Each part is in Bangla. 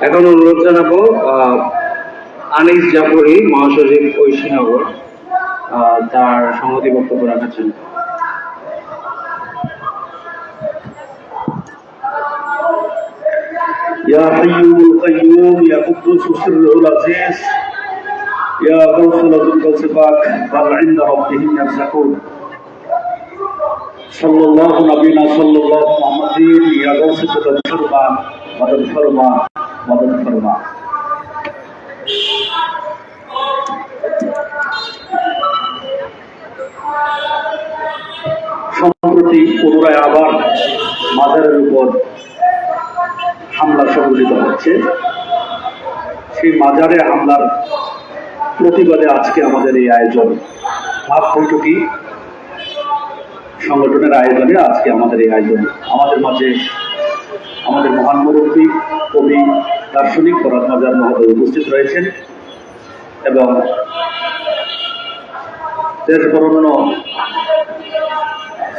এখন অনুরোধ জানাবো আহ, আনিস জাফরি মহাসচিব ঐশীনগর আহ, তার সংহতি বক্তব্য রাখার জন্য يا حي القيوم يا قدوس سره العزيز يا غوث لذو الصفات بل عند ربهم يرزقون صلى الله نبينا صلى الله محمد يا غوث مدد فرما مدد فرما মদন শর্মা সম্প্রতি পুনরায় আবার মাজারের উপর হামলা সংঘটিত হচ্ছে। সেই মাজারে হামলার প্রতিবাদে আজকে আমাদের এই আয়োজন। ভাব বৈঠকই সংগঠনের আয়োজনে আজকে আমাদের এই আয়োজন। আমাদের মাঝে আমাদের মহান মুরব্বী, কবি দার্শনিক ফরাদ মাজার মহোদয় উপস্থিত রয়েছেন এবং দেশ বরণ্য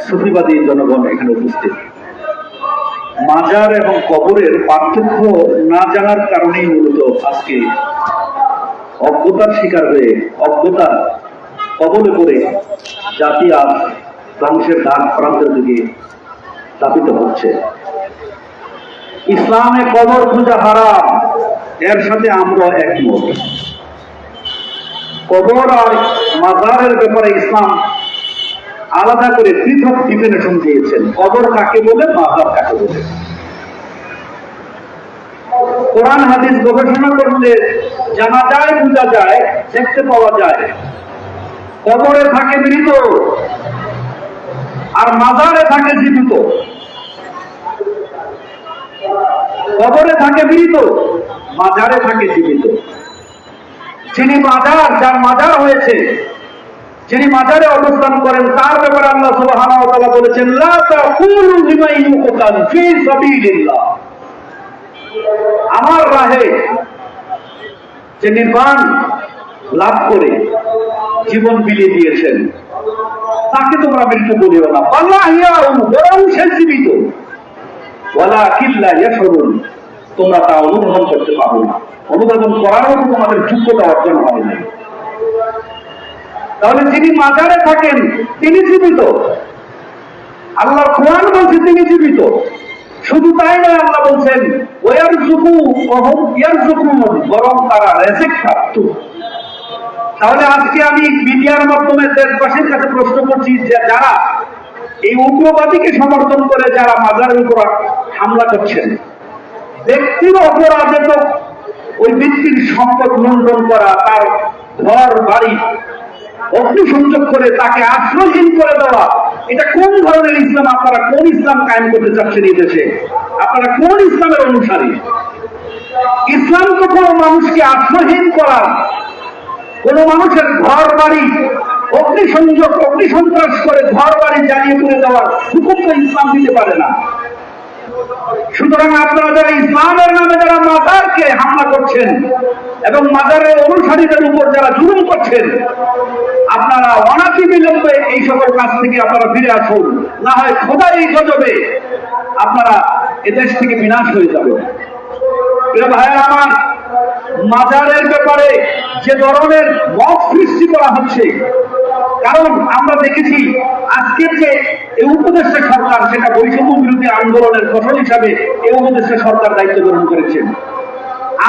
সুফিবাদী জনগণ এখানে উপস্থিত। মাজার এবং কবরের পার্থক্য না জানার কারণেই মূলত আজকে অজ্ঞতার শিকার হয়ে অজ্ঞতার কবলে পড়ে জাতি আজ ধ্বংসের দাগ প্রান্তের দিকে স্থাপিত হচ্ছে। ইসলামে কবর পূজা হারাম। এর সাথে আমরা একমত। কবর আর মাজারের ব্যাপারে ইসলাম আলাদা করে পৃথক ডিফিনেশন দিয়েছেন। কবর কাকে বলে, মাজার কাকে বলে? কোরআন, হাদিস গবেষণা করলে জানা যায়, বোঝা যায়, দেখতে পাওয়া যায়। কবরে থাকে মৃত, আর মাজারে থাকে জীবিত। কবরে থাকে মৃত, মাজারে থাকে জীবিত। যিনি মাজার, যার মাজার হয়েছে, যিনি মাজারে অবস্থান করেন, তার ব্যাপারে আল্লাহ সুবহানাহু ওয়া বলেছেন, লা তাকুলু লিমান ইউকতাল ফি সাবিলিল্লাহ। আমার রাহে যে নির্বাণ লাভ করে জীবন বিলিয়ে দিয়েছেন, তাকে তোমরা মৃত্যু বলিও না। পাল্লা হিয়াউ বরং সে জীবিত। ওয়ালা কিল্লা ইয়াশরুন তোমরা তা অনুধাবন করতে পারো না। অনুধাবন করারও তো তোমাদের যোগ্যতা অর্জন হয় না। তাহলে যিনি মাজারে থাকেন, তিনি জীবিত। আল্লাহ কোরআন বলছে তিনি জীবিত। শুধু তাই নয় আল্লাহ বলছেন ওয়ার জুকু অহম ইয়ার জুকু বরং তারা রেজেক প্রাপ্ত। তাহলে আজকে আমি মিডিয়ার মাধ্যমে দেশবাসীর কাছে প্রশ্ন করছি যে যারা এই উগ্রবাদীকে সমর্থন করে যারা মাজারের উপর হামলা করছেন ব্যক্তির অপরাধে তো ওই ব্যক্তির সম্পদ লুণ্ঠন করা, তার ঘর, বাড়ি অগ্নিসংযোগ করে তাকে আশ্রয়হীন করে দেওয়া, এটা কোন ধরনের ইসলাম? আপনারা কোন ইসলাম কায়েম করতে চাচ্ছেন এই দেশে? আপনারা কোন ইসলামের অনুসারী? ইসলাম তো কোনো মানুষকে আশ্রয়হীন করা, কোন মানুষের ঘর, বাড়ি অগ্নিসংযোগ অগ্নিসন্ত্রাস করে ঘর, বাড়ি জ্বালিয়ে তুলে দেওয়ার হুকুম তো ইসলাম দিতে পারে না। সুতরাং আপনারা যারা ইসলামের নামে যারা মাজারকে হামলা করছেন এবং মাজারের অনুসারীদের উপর যারা জুলুম করছেন, আপনারা বিলম্বে এই সকল থেকে আপনারা ফিরে আসুন। না হয় খোদাই এই গজবে আপনারা এদেশ থেকে বিনাশ হয়ে যাবে ভাইয়ের আমার, মাজারের ব্যাপারে যে ধরনের মত সৃষ্টি করা হচ্ছে কারণ আমরা দেখেছি আজকের যে এই উপদেষ্টা সরকার, সেটা বৈষম্য বিরোধী আন্দোলনের ফসল হিসাবে এই উপদেষ্টা সরকার দায়িত্ব গ্রহণ করেছেন।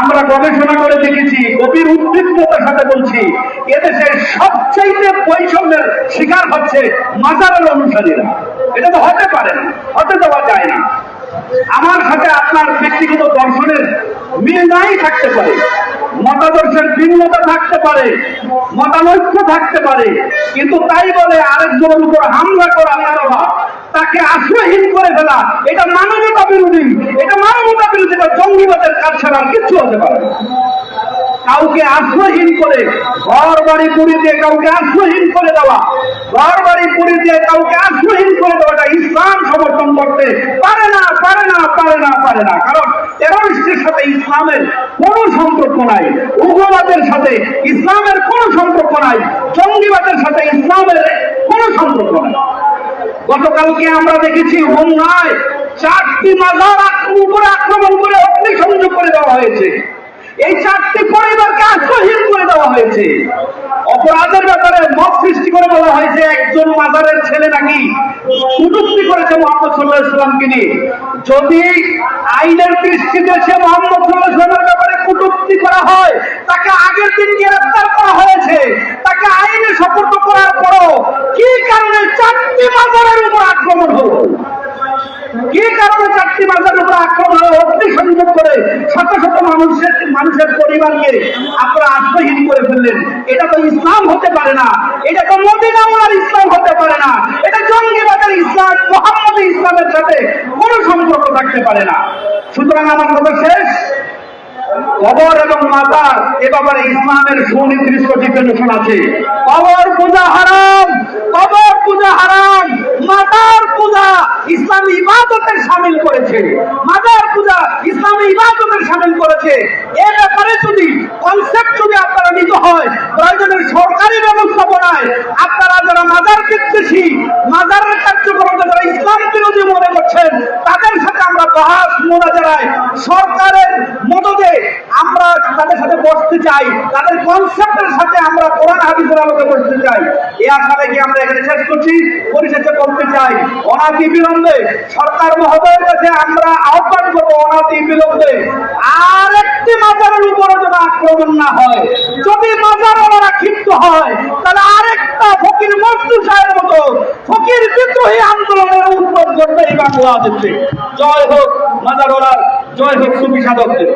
আমরা গবেষণা করে দেখেছি, গভীর উদ্বিগ্নতার সাথে বলছি, এদেশে সবচাইতে বৈষম্যের শিকার হচ্ছে মাজারের অনুসারীরা। এটা তো হতে পারে না, হতে দেওয়া যায় না। আমার সাথে আপনার ব্যক্তিগত দর্শনের মিল নাই থাকতে পারে। মতাদর্শের ভিন্নতা থাকতে পারে, মতানৈক্য থাকতে পারে, কিন্তু তাই বলে আরেকজনের উপর হামলা করা মনোভাব তাকে আশ্রয়হীন করে ফেলা, এটা মানবতা বিরোধী, এটা মানবতা বিরোধী এটা জঙ্গিবাদের কাজ ছাড়া কিচ্ছু হতে পারে কাউকে আশ্রয়হীন করে ঘর, বাড়ি পুড়ে দিয়ে কাউকে আশ্রয়হীন করে দেওয়া, ঘর, বাড়ি পুড়ে দিয়ে কাউকে আশ্রয়হীন করে দেওয়াটা ইসলাম সমর্থন করতে পারে না। পারে না। কারণ টেরোরিস্টের সাথে ইসলামের কোনো সম্পর্ক নাই, উগ্রবাদের সাথে ইসলামের কোনো সম্পর্ক নাই, জঙ্গিবাদের সাথে ইসলামের কোনো সম্পর্ক নাই। গতকালকে আমরা দেখেছি হোমনায় চারটি মাজার করে আক্রমণ করে অগ্নিসংযোগ করে দেওয়া হয়েছে। এই চারটি পরিবারকে আশ্রয়হীন করে দেওয়া হয়েছে। অপরাধের ব্যাপারে মত সৃষ্টি করে বলা হয় যে একজন মাজারের ছেলে নাকি কুটুক্তি করেছে মোহাম্মদ সাল্লাহ ইসলামকে নিয়ে। যদি আইনের দৃষ্টিতে সে মোহাম্মদ সাল্লাহ ইসলামের ব্যাপারে কুটুক্তি করা হয় তাকে আগের দিন গ্রেফতার করা হয়েছে তাকে আইনে সপর্দ করার পরও কি কারণে চারটি মাজারের উপর আক্রমণ হলো কি কারণে চারটি মাসের উপর আক্রমণ হয়ে অগ্নি সংযোগ করে শত শত মানুষের মানুষের পরিবারকে আপনারা আশ্রয়হীন করে ফেললেন। এটা তো ইসলাম হতে পারে না। এটা তো মদিনাওয়ালার ইসলাম হতে পারে না। এটা জঙ্গিবাদের ইসলাম, মোহাম্মদ ইসলামের সাথে কোনো সম্পর্ক থাকতে পারে না। সুতরাং আমার কথা শেষ। কবর এবং মাজার এ ব্যাপারে ইসলামের সুনির্দিষ্ট ডিফিনেশন আছে। কবর পূজা হারাম, কবর পূজা হারাম, মাজার পূজা ইসলামী ইবাদতের সামিল করেছে। মাজার পূজা ইসলামী ইবাদতের সামিল করেছে। এ ব্যাপারে যদি কনসেপ্ট যদি আপনারা নিতে হয় প্রয়োজনের সরকারি ব্যবস্থাপনায় আপনারা যারা মাজার বিদ্বেষী, মাজারের কার্যক্রমকে যারা ইসলাম বিরোধী মনে করছেন, তাদের সাথে আমরা বহাস মোনাজারায় সরকারের মদদে আমরা তাদের সাথে বসতে চাই। তাদের কনসেপ্টের সাথে আমরা কোরআন হাদিসের আলোকে বসতে চাই। এই আশা রেখে আমরা এখানে শেষ করছি? পরিশেষে বলতে চাই অনাতি বিলম্বে সরকার মহোদয়ের কাছে আমরা আহ্বান করব অনাতি বিলম্বে। আর একটি মাজারের উপরে যেন আক্রমণ না হয়। যদি মাজার ওনারা ক্ষিপ্ত হয়, তাহলে আরেকটা ফকির মজদুর সাহেবের মতো ফকির বিদ্রোহী আন্দোলনের উদ্যোগ করবে এই বাংলাদেশে। জয় হোক মাজার ওনার জয় হোক সুফি সাধকদের।